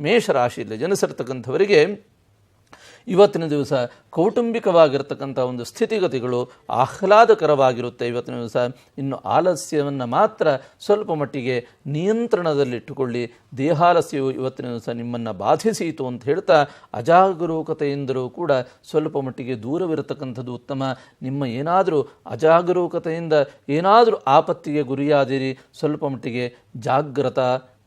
ಮೇಷರಾಶಿಯಲ್ಲಿ ಜನಿಸಿರ್ತಕ್ಕಂಥವರಿಗೆ ಇವತ್ತಿನ ದಿವಸ ಕೌಟುಂಬಿಕವಾಗಿರ್ತಕ್ಕಂಥ ಒಂದು ಸ್ಥಿತಿಗತಿಗಳು ಆಹ್ಲಾದಕರವಾಗಿರುತ್ತೆ ಇವತ್ತಿನ ದಿವಸ. ಇನ್ನು ಆಲಸ್ಯವನ್ನು ಮಾತ್ರ ಸ್ವಲ್ಪ ಮಟ್ಟಿಗೆ ನಿಯಂತ್ರಣದಲ್ಲಿಟ್ಟುಕೊಳ್ಳಿ. ದೇಹಾಲಸ್ಯವು ಇವತ್ತಿನ ದಿವಸ ನಿಮ್ಮನ್ನು ಬಾಧಿಸಿತು ಅಂತ ಹೇಳ್ತಾ ಅಜಾಗರೂಕತೆಯಿಂದಲೂ ಕೂಡ ಸ್ವಲ್ಪ ಮಟ್ಟಿಗೆ ದೂರವಿರತಕ್ಕಂಥದ್ದು ಉತ್ತಮ. ನಿಮ್ಮ ಏನಾದರೂ ಅಜಾಗರೂಕತೆಯಿಂದ ಏನಾದರೂ ಆಪತ್ತಿಗೆ ಗುರಿಯಾದಿರಿ. ಸ್ವಲ್ಪ ಮಟ್ಟಿಗೆ ಜಾಗ್ರತ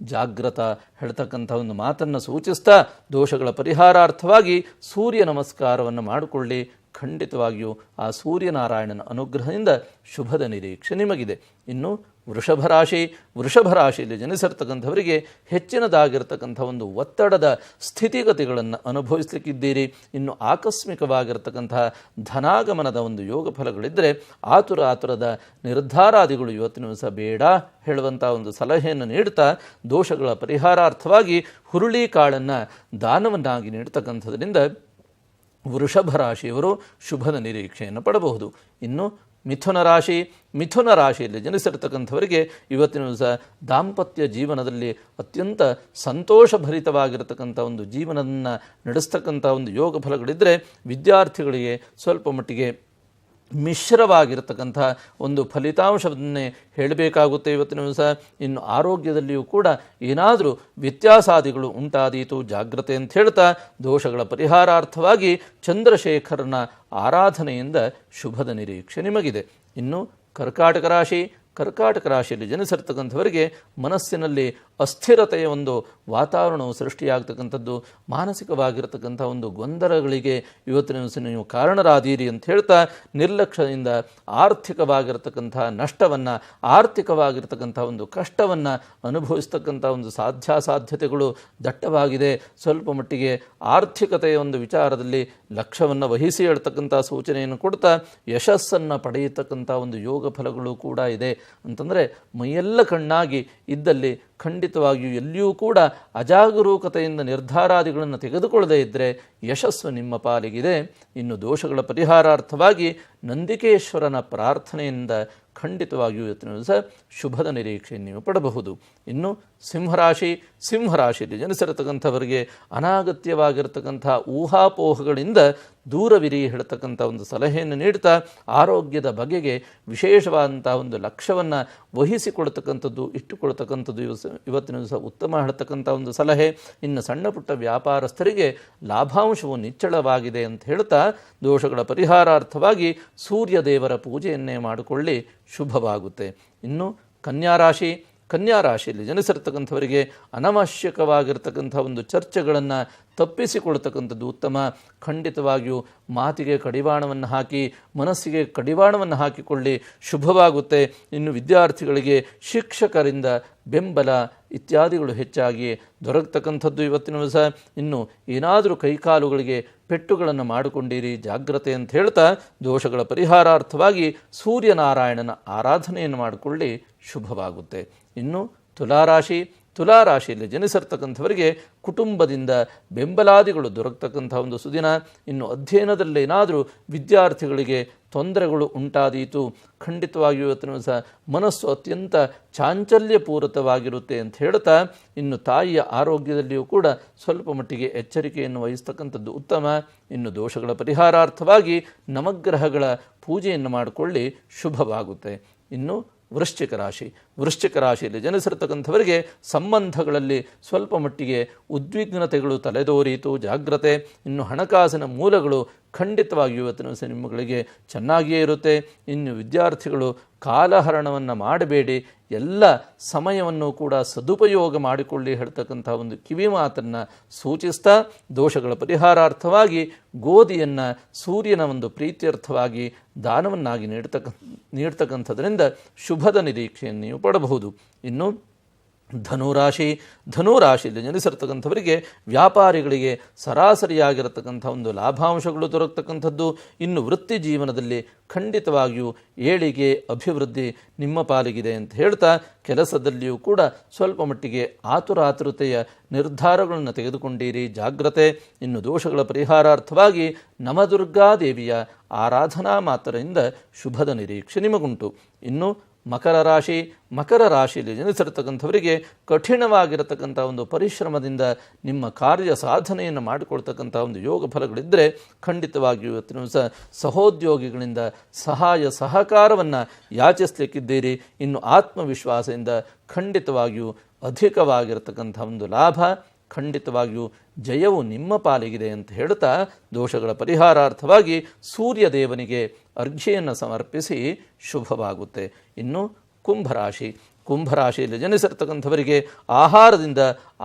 ಜಾಗ್ರತ ಹೇಳ್ತಕ್ಕಂಥ ಒಂದು ಮಾತನ್ನು ಸೂಚಿಸ್ತಾ ದೋಷಗಳ ಪರಿಹಾರಾರ್ಥವಾಗಿ ಸೂರ್ಯ ನಮಸ್ಕಾರವನ್ನು ಮಾಡಿಕೊಳ್ಳಿ. ಖಂಡಿತವಾಗಿಯೂ ಆ ಸೂರ್ಯನಾರಾಯಣನ ಅನುಗ್ರಹದಿಂದ ಶುಭದ ನಿರೀಕ್ಷೆ ನಿಮಗಿದೆ. ಇನ್ನು ವೃಷಭ ರಾಶಿ ವೃಷಭ ರಾಶಿಯಲ್ಲಿ ಜನಿಸಿರ್ತಕ್ಕಂಥವರಿಗೆ ಹೆಚ್ಚಿನದಾಗಿರ್ತಕ್ಕಂಥ ಒಂದು ಒತ್ತಡದ ಸ್ಥಿತಿಗತಿಗಳನ್ನು ಅನುಭವಿಸಲಿಕ್ಕಿದ್ದೀರಿ. ಇನ್ನು ಆಕಸ್ಮಿಕವಾಗಿರ್ತಕ್ಕಂತಹ ಧನಾಗಮನದ ಒಂದು ಯೋಗ ಫಲಗಳಿದ್ದರೆ ಆತುರ ಆತುರದ ನಿರ್ಧಾರಾದಿಗಳು ಇವತ್ತಿನ ದಿವಸ ಬೇಡ ಹೇಳುವಂಥ ಒಂದು ಸಲಹೆಯನ್ನು ನೀಡ್ತಾ ದೋಷಗಳ ಪರಿಹಾರಾರ್ಥವಾಗಿ ಹುರುಳಿ ಕಾಳನ್ನು ದಾನವನ್ನಾಗಿ ನೀಡ್ತಕ್ಕಂಥದ್ರಿಂದ ವೃಷಭ ರಾಶಿಯವರು ಶುಭದ ನಿರೀಕ್ಷೆಯನ್ನು ಪಡಬಹುದು. ಇನ್ನು ಮಿಥುನ ರಾಶಿ, ಮಿಥುನ ರಾಶಿಯಲ್ಲಿ ಜನಿಸಿರ್ತಕ್ಕಂಥವರಿಗೆ ಇವತ್ತಿನ ದಿವಸ ದಾಂಪತ್ಯ ಜೀವನದಲ್ಲಿ ಅತ್ಯಂತ ಸಂತೋಷಭರಿತವಾಗಿರತಕ್ಕಂಥ ಒಂದು ಜೀವನವನ್ನು ನಡೆಸ್ತಕ್ಕಂಥ ಒಂದು ಯೋಗ ಫಲಗಳಿದ್ದರೆ ವಿದ್ಯಾರ್ಥಿಗಳಿಗೆ ಸ್ವಲ್ಪ ಮಟ್ಟಿಗೆ ಮಿಶ್ರವಾಗಿರತಕ್ಕಂಥ ಒಂದು ಫಲಿತಾಂಶವನ್ನೇ ಹೇಳಬೇಕಾಗುತ್ತೆ. ಇವತ್ತಿನ ದಿವಸ ಇನ್ನು ಆರೋಗ್ಯದಲ್ಲಿಯೂ ಕೂಡ ಏನಾದರೂ ವ್ಯತ್ಯಾಸಾದಿಗಳು ಉಂಟಾದೀತು, ಜಾಗ್ರತೆ ಅಂತ ಹೇಳ್ತಾ ದೋಷಗಳ ಪರಿಹಾರಾರ್ಥವಾಗಿ ಚಂದ್ರಶೇಖರನ ಆರಾಧನೆಯಿಂದ ಶುಭದ ನಿರೀಕ್ಷೆ ನಿಮಗಿದೆ. ಇನ್ನು ಕರ್ಕಾಟಕ ರಾಶಿ ಕರ್ಕಾಟಕ ರಾಶಿಯಲ್ಲಿ ಜನಿಸಿರ್ತಕ್ಕಂಥವರಿಗೆ ಮನಸ್ಸಿನಲ್ಲಿ ಅಸ್ಥಿರತೆಯ ಒಂದು ವಾತಾವರಣವು ಸೃಷ್ಟಿಯಾಗ್ತಕ್ಕಂಥದ್ದು, ಮಾನಸಿಕವಾಗಿರತಕ್ಕಂಥ ಒಂದು ಗೊಂದಲಗಳಿಗೆ ಇವತ್ತಿನ ನೀವು ಕಾರಣರಾದೀರಿ ಅಂತ ಹೇಳ್ತಾ ನಿರ್ಲಕ್ಷ್ಯದಿಂದ ಆರ್ಥಿಕವಾಗಿರತಕ್ಕಂಥ ನಷ್ಟವನ್ನು, ಆರ್ಥಿಕವಾಗಿರ್ತಕ್ಕಂಥ ಒಂದು ಕಷ್ಟವನ್ನು ಅನುಭವಿಸ್ತಕ್ಕಂಥ ಒಂದು ಸಾಧ್ಯಾಸಾಧ್ಯತೆಗಳು ದಟ್ಟವಾಗಿದೆ. ಸ್ವಲ್ಪ ಮಟ್ಟಿಗೆ ಆರ್ಥಿಕತೆಯ ಒಂದು ವಿಚಾರದಲ್ಲಿ ಲಕ್ಷ್ಯವನ್ನು ವಹಿಸಿ ಹೇಳ್ತಕ್ಕಂಥ ಸೂಚನೆಯನ್ನು ಕೊಡ್ತಾ ಯಶಸ್ಸನ್ನು ಪಡೆಯತಕ್ಕಂಥ ಒಂದು ಯೋಗ ಫಲಗಳು ಕೂಡ ಇದೆ. ಅಂತಂದರೆ ಮೈಯೆಲ್ಲ ಕಣ್ಣಾಗಿ ಇದ್ದಲ್ಲಿ ಖಂಡಿತವಾಗಿಯೂ ಎಲ್ಲಿಯೂ ಕೂಡ ಅಜಾಗರೂಕತೆಯಿಂದ ನಿರ್ಧಾರಾದಿಗಳನ್ನು ತೆಗೆದುಕೊಳ್ಳದೇ ಇದ್ದರೆ ಯಶಸ್ಸು ನಿಮ್ಮ ಪಾಲಿಗಿದೆ. ಇನ್ನು ದೋಷಗಳ ಪರಿಹಾರಾರ್ಥವಾಗಿ ನಂದಿಕೇಶ್ವರನ ಪ್ರಾರ್ಥನೆಯಿಂದ ಖಂಡಿತವಾಗಿಯೂ ಇವತ್ತಿನ ಶುಭದ ನಿರೀಕ್ಷೆಯನ್ನು ನೀವು ಪಡಬಹುದು. ಇನ್ನು ಸಿಂಹರಾಶಿ ಸಿಂಹರಾಶಿಯಲ್ಲಿ ಜನಿಸಿರತಕ್ಕಂಥವರಿಗೆ ಅನಾಗತ್ಯವಾಗಿರತಕ್ಕಂಥ ಊಹಾಪೋಹಗಳಿಂದ ದೂರವಿರಿ ಹೇಳ್ತಕ್ಕಂಥ ಒಂದು ಸಲಹೆಯನ್ನು ನೀಡ್ತಾ, ಆರೋಗ್ಯದ ಬಗೆಗೆ ವಿಶೇಷವಾದಂಥ ಒಂದು ಲಕ್ಷ್ಯವನ್ನು ವಹಿಸಿಕೊಳ್ತಕ್ಕಂಥದ್ದು, ಇಟ್ಟುಕೊಳ್ತಕ್ಕಂಥದ್ದು ಇವ ಇವತ್ತಿನ ದಿವಸ ಉತ್ತಮ ಹೇಳ್ತಕ್ಕಂಥ ಒಂದು ಸಲಹೆ. ಇನ್ನು ಸಣ್ಣ ಪುಟ್ಟ ವ್ಯಾಪಾರಸ್ಥರಿಗೆ ಲಾಭಾಂಶವು ನಿಚ್ಚಳವಾಗಿದೆ ಅಂತ ಹೇಳ್ತಾ, ದೋಷಗಳ ಪರಿಹಾರಾರ್ಥವಾಗಿ ಸೂರ್ಯ ದೇವರ ಪೂಜೆಯನ್ನೇ ಮಾಡಿಕೊಳ್ಳಿ. ಶುಭವಾಗುತ್ತೆ. ಇನ್ನು ಕನ್ಯಾರಾಶಿ ಕನ್ಯಾ ರಾಶಿಯಲ್ಲಿ ಜನಿಸಿರ್ತಕ್ಕಂಥವರಿಗೆ ಅನವಶ್ಯಕವಾಗಿರ್ತಕ್ಕಂಥ ಒಂದು ಚರ್ಚೆಗಳನ್ನು ತಪ್ಪಿಸಿಕೊಳ್ತಕ್ಕಂಥದ್ದು ಉತ್ತಮ. ಖಂಡಿತವಾಗಿಯೂ ಮಾತಿಗೆ ಕಡಿವಾಣವನ್ನು ಹಾಕಿ, ಮನಸ್ಸಿಗೆ ಕಡಿವಾಣವನ್ನು ಹಾಕಿಕೊಳ್ಳಿ. ಶುಭವಾಗುತ್ತೆ. ಇನ್ನು ವಿದ್ಯಾರ್ಥಿಗಳಿಗೆ ಶಿಕ್ಷಕರಿಂದ ಬೆಂಬಲ ಇತ್ಯಾದಿಗಳು ಹೆಚ್ಚಾಗಿ ದೊರಕತಕ್ಕಂಥದ್ದು ಇವತ್ತಿನ ದಿವಸ. ಇನ್ನು ಏನಾದರೂ ಕೈಕಾಲುಗಳಿಗೆ ಪೆಟ್ಟುಗಳನ್ನು ಮಾಡಿಕೊಂಡಿರಿ, ಜಾಗ್ರತೆ ಅಂತ ಹೇಳ್ತಾ ದೋಷಗಳ ಪರಿಹಾರಾರ್ಥವಾಗಿ ಸೂರ್ಯನಾರಾಯಣನ ಆರಾಧನೆಯನ್ನು ಮಾಡಿಕೊಳ್ಳಿ. ಶುಭವಾಗುತ್ತೆ. ಇನ್ನು ತುಲಾರಾಶಿ, ತುಲಾರಾಶಿಯಲ್ಲಿ ಜನಿಸಿರ್ತಕ್ಕಂಥವರಿಗೆ ಕುಟುಂಬದಿಂದ ಬೆಂಬಲಾದಿಗಳು ದೊರಕತಕ್ಕಂಥ ಒಂದು ಸುದಿನ. ಇನ್ನು ಅಧ್ಯಯನದಲ್ಲಿ ಏನಾದರೂ ವಿದ್ಯಾರ್ಥಿಗಳಿಗೆ ತೊಂದರೆಗಳು ಉಂಟಾದೀತು, ಖಂಡಿತವಾಗಿಯೂ ಇವತ್ತಿನ ಸಹ ಮನಸ್ಸು ಅತ್ಯಂತ ಚಾಂಚಲ್ಯಪೂರಿತವಾಗಿರುತ್ತೆ ಅಂತ ಹೇಳ್ತಾ ಇನ್ನು ತಾಯಿಯ ಆರೋಗ್ಯದಲ್ಲಿಯೂ ಕೂಡ ಸ್ವಲ್ಪ ಮಟ್ಟಿಗೆ ಎಚ್ಚರಿಕೆಯನ್ನು ವಹಿಸ್ತಕ್ಕಂಥದ್ದು ಉತ್ತಮ. ಇನ್ನು ದೋಷಗಳ ಪರಿಹಾರಾರ್ಥವಾಗಿ ನವಗ್ರಹಗಳ ಪೂಜೆಯನ್ನು ಮಾಡಿಕೊಳ್ಳಿ, ಶುಭವಾಗುತ್ತೆ. ಇನ್ನು ವೃಶ್ಚಿಕ ರಾಶಿ. ವೃಶ್ಚಿಕ ರಾಶಿಯಲ್ಲಿ ಜನಿಸಿರ್ತಕ್ಕಂಥವರಿಗೆ ಸಂಬಂಧಗಳಲ್ಲಿ ಸ್ವಲ್ಪ ಮಟ್ಟಿಗೆ ಉದ್ವಿಗ್ನತೆಗಳು ತಲೆದೋರಿತು ಜಾಗ್ರತೆ ಇನ್ನು ಹಣಕಾಸಿನ ಮೂಲಗಳು ಖಂಡಿತವಾಗಿಯೂ ಇವತ್ತಿನ ದಿವಸ ನಿಮ್ಮಗಳಿಗೆ ಚೆನ್ನಾಗಿಯೇ ಇರುತ್ತೆ. ಇನ್ನು ವಿದ್ಯಾರ್ಥಿಗಳು ಕಾಲಹರಣವನ್ನು ಮಾಡಬೇಡಿ. ಎಲ್ಲ ಸಮಯವನ್ನು ಕೂಡ ಸದುಪಯೋಗ ಮಾಡಿಕೊಳ್ಳಿ ಹೇಳ್ತಕ್ಕಂಥ ಒಂದು ಕಿವಿ ಮಾತನ್ನು ಸೂಚಿಸ್ತಾ ದೋಷಗಳ ಪರಿಹಾರಾರ್ಥವಾಗಿ ಗೋಧಿಯನ್ನು ಸೂರ್ಯನ ಒಂದು ಪ್ರೀತ್ಯರ್ಥವಾಗಿ ದಾನವನ್ನಾಗಿ ನೀಡ್ತಕ್ಕ, ನೀಡ್ತಕ್ಕಂಥದ್ರಿಂದ ಶುಭದ ನಿರೀಕ್ಷೆಯನ್ನು ನೀವು ಪಡಬಹುದು. ಇನ್ನು ಧನುರಾಶಿ ಧನುರಾಶಿಯಲ್ಲಿ ಜನಿಸಿರ್ತಕ್ಕಂಥವರಿಗೆ ವ್ಯಾಪಾರಿಗಳಿಗೆ ಸರಾಸರಿಯಾಗಿರತಕ್ಕಂಥ ಒಂದು ಲಾಭಾಂಶಗಳು ದೊರಕತಕ್ಕಂಥದ್ದು. ಇನ್ನು ವೃತ್ತಿ ಜೀವನದಲ್ಲಿ ಖಂಡಿತವಾಗಿಯೂ ಏಳಿಗೆ ಅಭಿವೃದ್ಧಿ ನಿಮ್ಮ ಪಾಲಿಗಿದೆ ಅಂತ ಹೇಳ್ತಾ ಕೆಲಸದಲ್ಲಿಯೂ ಕೂಡ ಸ್ವಲ್ಪ ಮಟ್ಟಿಗೆ ಆತುರಾತುರತೆಯ ನಿರ್ಧಾರಗಳನ್ನು ತೆಗೆದುಕೊಂಡಿರಿ. ಜಾಗ್ರತೆ, ಇನ್ನು ದೋಷಗಳ ಪರಿಹಾರಾರ್ಥವಾಗಿ ನಮದುರ್ಗಾದೇವಿಯ ಆರಾಧನಾ ಮಾತ್ರದಿಂದ ಶುಭದ ನಿರೀಕ್ಷೆ ನಿಮಗುಂಟು. ಇನ್ನು ಮಕರ ರಾಶಿ, ಮಕರ ರಾಶಿಯಲ್ಲಿ ಜನಿಸಿರ್ತಕ್ಕಂಥವರಿಗೆ ಕಠಿಣವಾಗಿರತಕ್ಕಂಥ ಒಂದು ಪರಿಶ್ರಮದಿಂದ ನಿಮ್ಮ ಕಾರ್ಯ ಸಾಧನೆಯನ್ನು ಮಾಡಿಕೊಳ್ತಕ್ಕಂಥ ಒಂದು ಯೋಗ ಫಲಗಳಿದ್ದರೆ ಖಂಡಿತವಾಗಿಯೂ ಇವತ್ತಿನ ಸಹ ಸಹೋದ್ಯೋಗಿಗಳಿಂದ ಸಹಾಯ, ಸಹಕಾರವನ್ನು ಯಾಚಿಸಲಿಕ್ಕಿದ್ದೀರಿ. ಇನ್ನು ಆತ್ಮವಿಶ್ವಾಸದಿಂದ ಖಂಡಿತವಾಗಿಯೂ ಅಧಿಕವಾಗಿರತಕ್ಕಂಥ ಒಂದು ಲಾಭ ಖಂಡಿತವಾಗಿಯೂ ಜಯವು ನಿಮ್ಮ ಪಾಲಿಗಿದೆ ಅಂತ ಹೇಳ್ತಾ ದೋಷಗಳ ಪರಿಹಾರಾರ್ಥವಾಗಿ ಸೂರ್ಯದೇವನಿಗೆ ಅರ್ಘ್ಯೆಯನ್ನು ಸಮರ್ಪಿಸಿ ಶುಭವಾಗುತ್ತೆ. ಇನ್ನು ಕುಂಭರಾಶಿ. ಕುಂಭರಾಶಿಯಲ್ಲಿ ಜನಿಸಿರ್ತಕ್ಕಂಥವರಿಗೆ ಆಹಾರದಿಂದ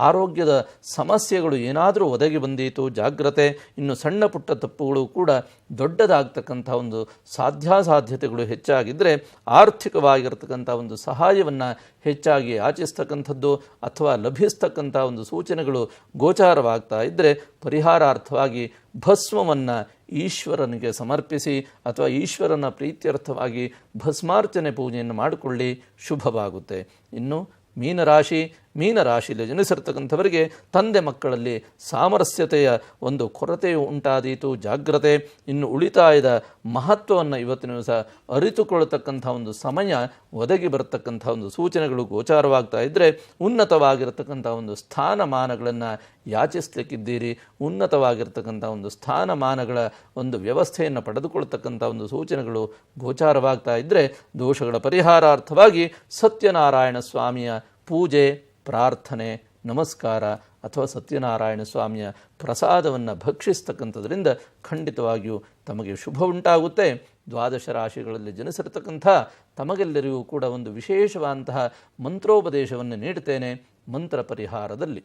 ಆರೋಗ್ಯದ ಸಮಸ್ಯೆಗಳು ಏನಾದರೂ ಒದಗಿ ಬಂದೀತು, ಜಾಗ್ರತೆ, ಇನ್ನು ಸಣ್ಣ ಪುಟ್ಟ ತಪ್ಪುಗಳು ಕೂಡ ದೊಡ್ಡದಾಗ್ತಕ್ಕಂಥ ಒಂದು ಸಾಧ್ಯಾಸಾಧ್ಯತೆಗಳು ಹೆಚ್ಚಾಗಿದ್ದರೆ ಆರ್ಥಿಕವಾಗಿರ್ತಕ್ಕಂಥ ಒಂದು ಸಹಾಯವನ್ನು ಹೆಚ್ಚಾಗಿ ಆಚಿಸ್ತಕ್ಕಂಥದ್ದು ಅಥವಾ ಲಭಿಸ್ತಕ್ಕಂಥ ಒಂದು ಸೂಚನೆಗಳು ಗೋಚಾರವಾಗ್ತಾ ಇದ್ದರೆ ಪರಿಹಾರಾರ್ಥವಾಗಿ ಭಸ್ಮವನ್ನು ಈಶ್ವರನಿಗೆ ಸಮರ್ಪಿಸಿ ಅಥವಾ ಈಶ್ವರನ ಪ್ರೀತ್ಯರ್ಥವಾಗಿ ಭಸ್ಮಾರ್ಚನೆ ಪೂಜೆಯನ್ನು ಮಾಡಿಕೊಳ್ಳಿ ಶುಭವಾಗುತ್ತೆ. ಇನ್ನು ಮೀನರಾಶಿ ಮೀನರಾಶಿಯಲ್ಲಿ ಜನಿಸಿರ್ತಕ್ಕಂಥವರಿಗೆ ತಂದೆ ಮಕ್ಕಳಲ್ಲಿ ಸಾಮರಸ್ಯತೆಯ ಒಂದು ಕೊರತೆಯು ಉಂಟಾದೀತು, ಜಾಗ್ರತೆ. ಇನ್ನು ಉಳಿತಾಯದ ಮಹತ್ವವನ್ನು ಇವತ್ತಿನ ದಿವಸ ಅರಿತುಕೊಳ್ಳತಕ್ಕಂಥ ಒಂದು ಸಮಯ ಒದಗಿ ಬರತಕ್ಕಂಥ ಒಂದು ಸೂಚನೆಗಳು ಗೋಚಾರವಾಗ್ತಾ ಇದ್ದರೆ ಉನ್ನತವಾಗಿರತಕ್ಕಂಥ ಒಂದು ಸ್ಥಾನಮಾನಗಳನ್ನು ಯಾಚಿಸ್ಲಿಕ್ಕಿದ್ದೀರಿ? ಉನ್ನತವಾಗಿರ್ತಕ್ಕಂಥ ಒಂದು ಸ್ಥಾನಮಾನಗಳ ಒಂದು ವ್ಯವಸ್ಥೆಯನ್ನು ಪಡೆದುಕೊಳ್ತಕ್ಕಂಥ ಒಂದು ಸೂಚನೆಗಳು ಗೋಚಾರವಾಗ್ತಾ ಇದ್ದರೆ ದೋಷಗಳ ಪರಿಹಾರಾರ್ಥವಾಗಿ ಸತ್ಯನಾರಾಯಣ ಸ್ವಾಮಿಯ ಪೂಜೆ ಪ್ರಾರ್ಥನೆ, ನಮಸ್ಕಾರ ಅಥವಾ ಸತ್ಯನಾರಾಯಣ ಸ್ವಾಮಿಯ ಪ್ರಸಾದವನ್ನು ಭಕ್ಷಿಸ್ತಕ್ಕಂಥದ್ರಿಂದ ಖಂಡಿತವಾಗಿಯೂ ತಮಗೆ ಶುಭ ಉಂಟಾಗುತ್ತೆ. ದ್ವಾದಶ ರಾಶಿಗಳಲ್ಲಿ ಜನಿಸಿರ್ತಕ್ಕಂಥ ತಮಗೆಲ್ಲರಿಗೂ ಕೂಡ ಒಂದು ವಿಶೇಷವಾದಂತಹ ಮಂತ್ರೋಪದೇಶವನ್ನು ನೀಡುತ್ತೇನೆ. ಮಂತ್ರ ಪರಿಹಾರದಲ್ಲಿ.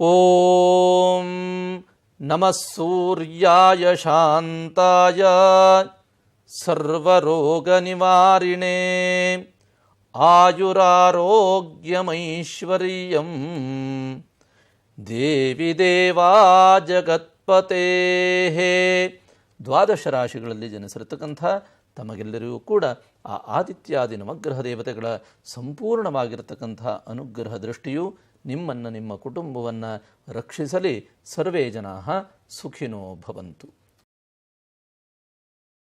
ಓಂ ನಮಃ ಸೂರ್ಯಾಯ ಶಾಂತಾಯ. ಸರ್ವರೋಗನಿವಾರಿಣೇ. ಆಯುರಾರೋಗ್ಯಮೈಶ್ವರ್ಯಂ. ದೇವಿ ದೇವಾ ಜಗತ್ಪತೇ ದ್ವಾದಶ ರಾಶಿಗಳಲ್ಲಿ ಜನಿಸಿರತಕ್ಕಂಥ ತಮಗೆಲ್ಲರಿಗೂ ಕೂಡ ಆ ಆದಿತ್ಯಾದಿ ನವಗ್ರಹ ದೇವತೆಗಳ ಸಂಪೂರ್ಣವಾಗಿರತಕ್ಕಂಥ ಅನುಗ್ರಹ ದೃಷ್ಟಿಯು ನಿಮ್ಮನ್ನು ನಿಮ್ಮ ಕುಟುಂಬವನ್ನು ರಕ್ಷಿಸಲಿ. ಸರ್ವೇ ಜನಾ ಸುಖಿನೋ ಭವಂತು.